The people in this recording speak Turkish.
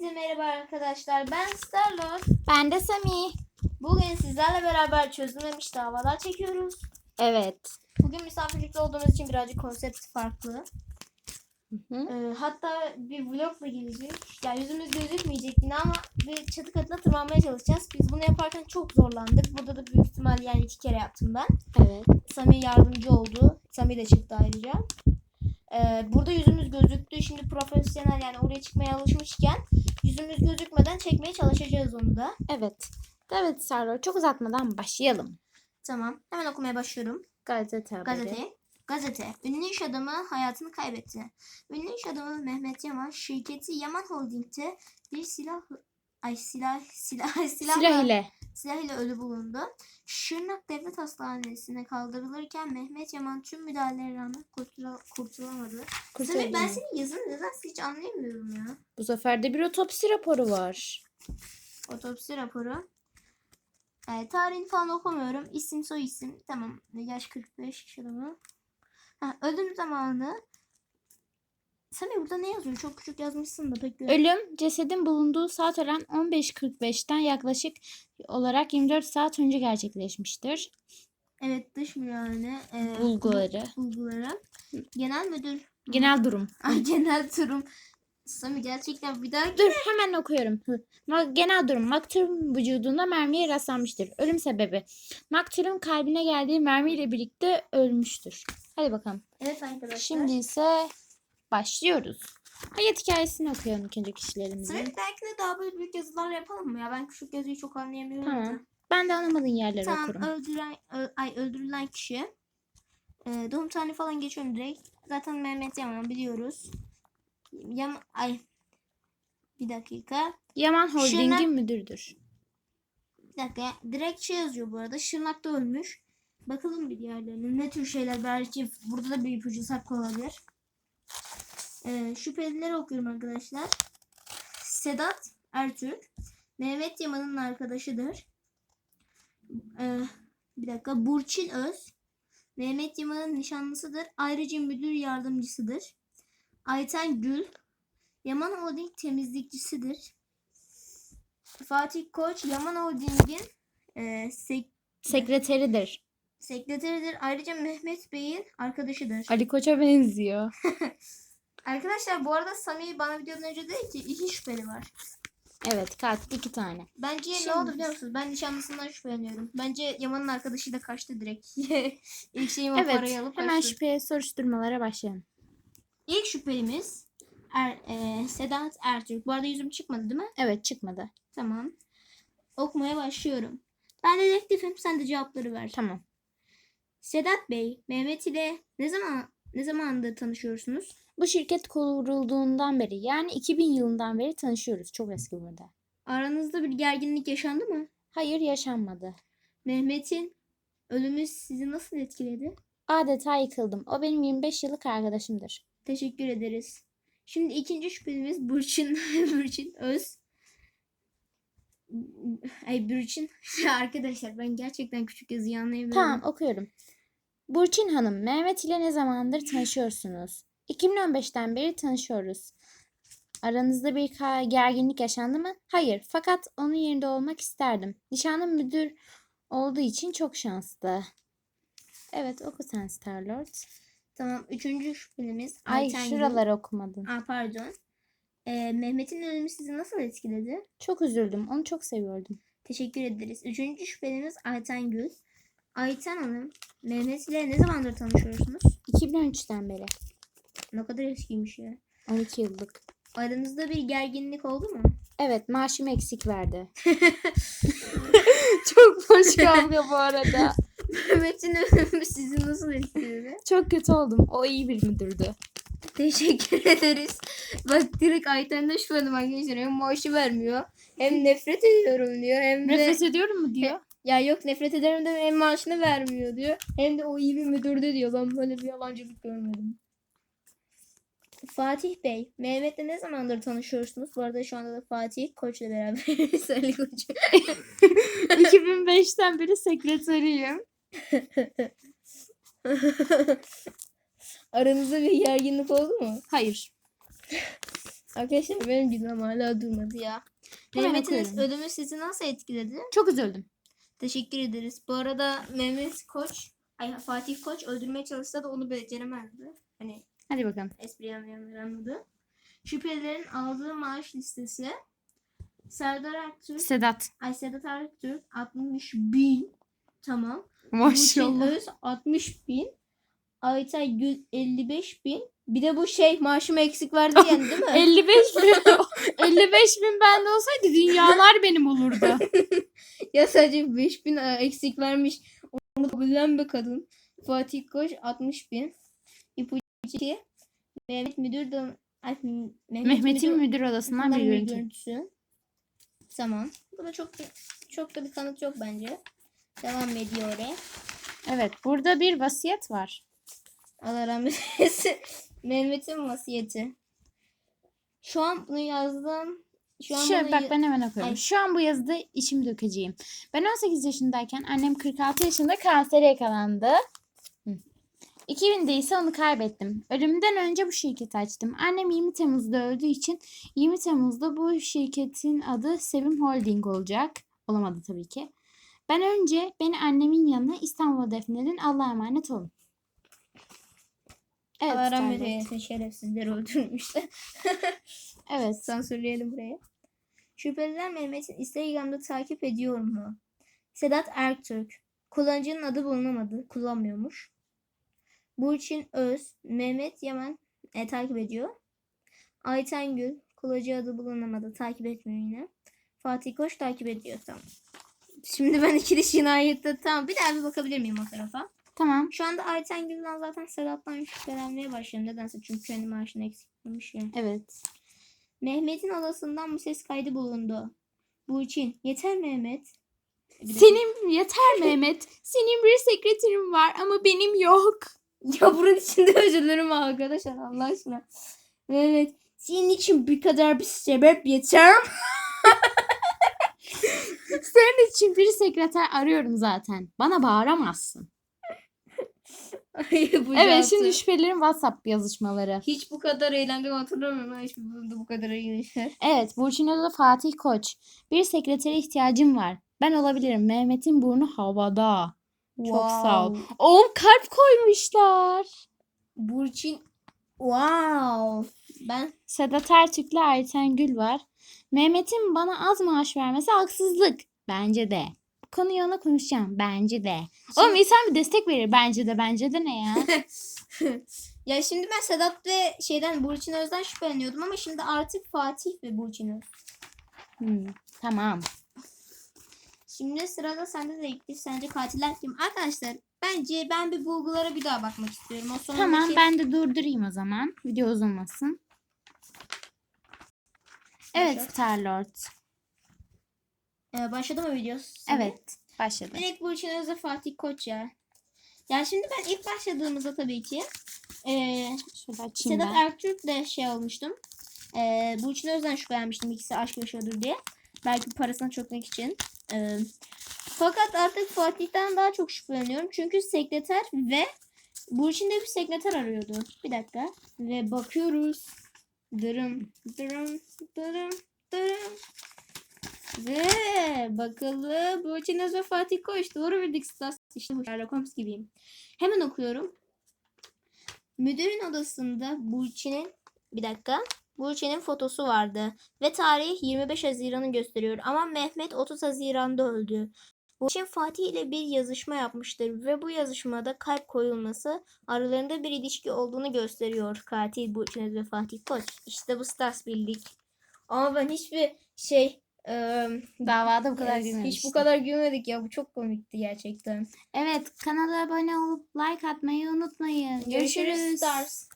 Hepinize merhaba arkadaşlar. Ben Starlord. Ben de Sami. Bugün sizlerle beraber çözülmemiş davalar çekiyoruz. Evet. Bugün misafirlikte olduğumuz için birazcık konsept farklı. Hı hı. Ee, hatta bir vlogla gelecek. Yani yüzümüz gözükmeyecek yine ama bir çatı katına tırmanmaya çalışacağız. Biz bunu yaparken çok zorlandık. Burada da büyük ihtimal yani iki kere yaptım ben. Evet. Sami yardımcı oldu. Sami de çıktı ayrıca. Ee, burada yüzümüz gözüktü. Şimdi profesyonel yani oraya çıkmaya alışmışken yüzümüz gözükmeden çekmeye çalışacağız onu da. Evet. Evet Sarı çok uzatmadan başlayalım. Tamam. Hemen okumaya başlıyorum. Gazete haberi. Gazete. Gazete. Ünlü iş adamı hayatını kaybetti. Ünlü iş adamı Mehmet Yaman şirketi Yaman Holding'te bir silah ay silah silah silah Silah ile. Silah ile ölü bulundu. Şırnak Devlet Hastanesi'ne kaldırılırken Mehmet Yaman tüm müdahalelere rağmen kurtula, kurtulamadı. Tabii ben senin yazını nedense hiç anlayamıyorum ya. Bu sefer de bir otopsi raporu var. Otopsi raporu. E, tarihini falan okumuyorum. İsim soy isim. Tamam. Yaş 45 iş adamı. Ha, ölüm zamanı. Sami burada ne yazıyor? Çok küçük yazmışsın da pek gör- Ölüm cesedin bulunduğu saat öğlen 15.45'ten yaklaşık olarak 24 saat önce gerçekleşmiştir. Evet dış müdahale. E, Bulguları. Bulguları. Genel müdür. Genel durum. Ay, genel durum. Sami gerçekten bir daha Dur hemen okuyorum. Genel durum. Maktulün vücudunda mermiye rastlanmıştır. Ölüm sebebi. Maktulün kalbine geldiği mermiyle birlikte ölmüştür. Hadi bakalım. Evet arkadaşlar. Şimdi ise başlıyoruz. Hayat hikayesini okuyalım ikinci kişilerimizin. Sami belki de daha böyle büyük yazılarla yapalım mı ya? Ben küçük yazıyı çok anlayamıyorum. Tamam. da. Ben de anlamadığın yerleri Tamam okurum. öldüren ö- ay öldürülen kişi. E, doğum tarihi falan geçiyorum direkt. Zaten Mehmet Yaman biliyoruz. Yam ay bir dakika. Yaman Holding'in Şırnak- müdürüdür. Bir dakika. Direkt şey yazıyor bu arada. Şırnak'ta ölmüş. Bakalım bir diğerlerine. Ne tür şeyler belki burada da bir ipucu saklı olabilir. E, şüphelileri okuyorum arkadaşlar. Sedat Ertürk. Mehmet Yaman'ın arkadaşıdır. Ee, bir dakika. Burçin Öz. Mehmet Yaman'ın nişanlısıdır. Ayrıca müdür yardımcısıdır. Ayten Gül. Yaman Holding temizlikçisidir. Fatih Koç Yaman Holding'in e, sek- Sekreteridir. sekreteridir. Ayrıca Mehmet Bey'in arkadaşıdır. Ali Koç'a benziyor. Arkadaşlar bu arada Sami bana videodan önce dedi ki iki şüpheli var. Evet katil iki tane. Bence ne Şimdi- oldu biliyor musunuz? Ben nişanlısından şüpheleniyorum. Bence Yaman'ın arkadaşı da kaçtı direkt. İlk şeyim o Evet parayı alıp hemen kaçtı. şüpheye soruşturmalara başlayalım. İlk şüphelimiz er, e, Sedat Ertürk. Bu arada yüzüm çıkmadı değil mi? Evet çıkmadı. Tamam. Okumaya başlıyorum. Ben dedektifim sen de cevapları ver. Tamam. Sedat Bey, Mehmet ile ne zaman ne zamandır tanışıyorsunuz? Bu şirket kurulduğundan beri yani 2000 yılından beri tanışıyoruz. Çok eski burada. Aranızda bir gerginlik yaşandı mı? Hayır yaşanmadı. Mehmet'in ölümü sizi nasıl etkiledi? Adeta yıkıldım. O benim 25 yıllık arkadaşımdır. Teşekkür ederiz. Şimdi ikinci şüphelimiz Burçin, Burçin Öz. Ay Burçin. Arkadaşlar ben gerçekten küçük yazıyı anlayamıyorum. Tamam okuyorum. Burçin Hanım, Mehmet ile ne zamandır tanışıyorsunuz? 2015'ten beri tanışıyoruz. Aranızda bir gerginlik yaşandı mı? Hayır, fakat onun yerinde olmak isterdim. Nişanlım müdür olduğu için çok şanslı. Evet, oku sen Starlord. Tamam. Üçüncü şüphelimiz Ay, Ayten şuraları okumadın. Aa, pardon. Ee, Mehmet'in ölümü sizi nasıl etkiledi? Çok üzüldüm, onu çok seviyordum. Teşekkür ederiz. Üçüncü şüphelimiz Ayten Gül. Ayten Hanım, Mehmet ile ne zamandır tanışıyorsunuz? 2013'ten beri. Ne kadar eskiymiş ya. 12 yıllık. Aranızda bir gerginlik oldu mu? Evet, maaşımı eksik verdi. çok boş kavga bu arada. Mehmet'in ölümü sizi nasıl etkiledi? Çok kötü oldum. O iyi bir müdürdü. Teşekkür ederiz. Bak direkt Ayten'de şüphelim arkadaşlar. Hem maaşı vermiyor. Hem nefret ediyorum diyor. Hem de Nefes ediyorum mu diyor. ya yok nefret ederim de hem maaşını vermiyor diyor. Hem de o iyi bir müdürdü diyor. Ben böyle bir yalancılık görmedim. Fatih Bey, Mehmet'le ne zamandır tanışıyorsunuz? Bu arada şu anda da Fatih Koç'la beraber. Ali Koç. 2005'ten beri sekreteriyim. Aranızda bir gerginlik oldu mu? Hayır. Arkadaşlar benim günahım hala durmadı ya. Hemen Mehmet'in okuyorum. ölümü sizi nasıl etkiledi? Çok üzüldüm. Teşekkür ederiz. Bu arada Mehmet Koç, ay Fatih Koç öldürmeye çalışsa da onu beceremezdi. Hani Hadi bakalım. espri anlayanlar anladı. Şüphelilerin aldığı maaş listesi Serdar Aktürk, Sedat. ay Sedat Aktürk 60 bin. Tamam. Burçin Öz 60 bin. Aytay Gül 55 bin. Bir de bu şey maaşıma eksik var diyen değil mi? 55 bin. 55 bin bende olsaydı dünyalar benim olurdu. ya sadece 5 bin e, eksik vermiş. Onu kabulen bir kadın. Fatih Koç 60 bin. İpucu 2. Mehmet Müdür de Ay, Mehmet Mehmet'in Müdür müdür odasından bir görüntü. görüntüsü. Tamam. Buna çok çok da bir kanıt yok bence. Devam ediyor oraya. Evet burada bir vasiyet var. Allah rahmet eylesin. Mehmet'in vasiyeti. Şu an bunu yazdım. Şu an Şu, bunu bak ben hemen okuyorum. Ay. Şu an bu yazıda içim dökeceğim. Ben 18 yaşındayken annem 46 yaşında kansere yakalandı. Hı. 2000'de ise onu kaybettim. Ölümden önce bu şirketi açtım. Annem 20 Temmuz'da öldüğü için 20 Temmuz'da bu şirketin adı Sevim Holding olacak. Olamadı tabii ki. Ben önce beni annemin yanına İstanbul'a defnedin. Allah'a emanet olun. Evet. Allah rahmet eylesin şerefsizleri öldürmüşler. Evet. Sansürleyelim buraya. Şüpheliler Mehmet'in Instagram'da takip ediyor mu? Sedat Erktürk. Kullanıcının adı bulunamadı. Kullanmıyormuş. Burçin Öz. Mehmet Yaman e, takip ediyor. Ayten Gül. Kullanıcı adı bulunamadı. Takip etmiyor yine. Fatih Koç takip ediyor. Tamam. Şimdi ben ikili cinayette tamam. Bir daha bir bakabilir miyim o tarafa? Tamam. Şu anda Ayten Gül'den zaten Sedat'tan şüphelenmeye başladım. Nedense çünkü kendi maaşını eksiklemiş ya. Evet. Mehmet'in odasından bu ses kaydı bulundu. Bu için. Yeter Mehmet. Bir. Senin yeter Mehmet. Senin bir sekreterin var ama benim yok. Ya bunun içinde özür dilerim arkadaşlar Allah aşkına. Mehmet. Senin için bir kadar bir sebep yeter. Senin için bir sekreter arıyorum zaten. Bana bağıramazsın. Ay, bu Evet yaptı. şimdi şüphelilerin WhatsApp yazışmaları. Hiç bu kadar eğlendim hatırlamıyorum. Ben hiçbir bölümde bu kadar eğlendim. Evet Burçin Oda Fatih Koç. Bir sekretere ihtiyacım var. Ben olabilirim. Mehmet'in burnu havada. Çok sağ ol. Oğlum kalp koymuşlar. Burçin. Wow. Ben Sedat Ertürk'le Ayten Gül var. Mehmet'in bana az maaş vermesi haksızlık. Bence de. Bu konuyu ona konuşacağım. Bence de. Oğlum insan bir destek verir. Bence de. Bence de ne ya? ya şimdi ben Sedat ve şeyden Burçin Öz'den şüpheleniyordum ama şimdi artık Fatih ve Burçin Öz. Hmm, tamam. Şimdi sırada sende de ilk sence katiller kim? Arkadaşlar bence ben bir bulgulara bir daha bakmak istiyorum. O sonundaki... Tamam ben de durdurayım o zaman. Video uzunmasın. Evet. Starlord. Ee, başladı mı video? Evet başladı. Direkt Burçin Öz ve Fatih Koç ya. Ya şimdi ben ilk başladığımızda tabii ki açayım Sedat ben. Erktürk'le şey olmuştum. Ee, Burçin Öz'den şüphelenmiştim ikisi aşk yaşıyordur diye. Belki parasına çökmek için. Ee, fakat artık Fatih'ten daha çok şüpheleniyorum. Çünkü sekreter ve Burçin de bir sekreter arıyordu. Bir dakika. Ve bakıyoruz. Dırım, dırım, dırım, dırım. Ve bakalım Burçin Öz ve Fatih Koç. Doğru bildik Stas. İşte bu Sherlock Holmes gibiyim. Hemen okuyorum. Müdürün odasında Burçin'in bir dakika. Burçin'in fotosu vardı ve tarih 25 Haziran'ı gösteriyor ama Mehmet 30 Haziran'da öldü. Burçin Fatih ile bir yazışma yapmıştır ve bu yazışmada kalp koyulması aralarında bir ilişki olduğunu gösteriyor. Katil Burçin ve Fatih Koç. İşte bu Stars bildik. Ama ben hiçbir şey eee, Davada bu kadar evet, gülmemiştim. hiç bu kadar gülmedik ya. Bu çok komikti gerçekten. Evet kanala abone olup like atmayı unutmayın. Görüşürüz. Stars.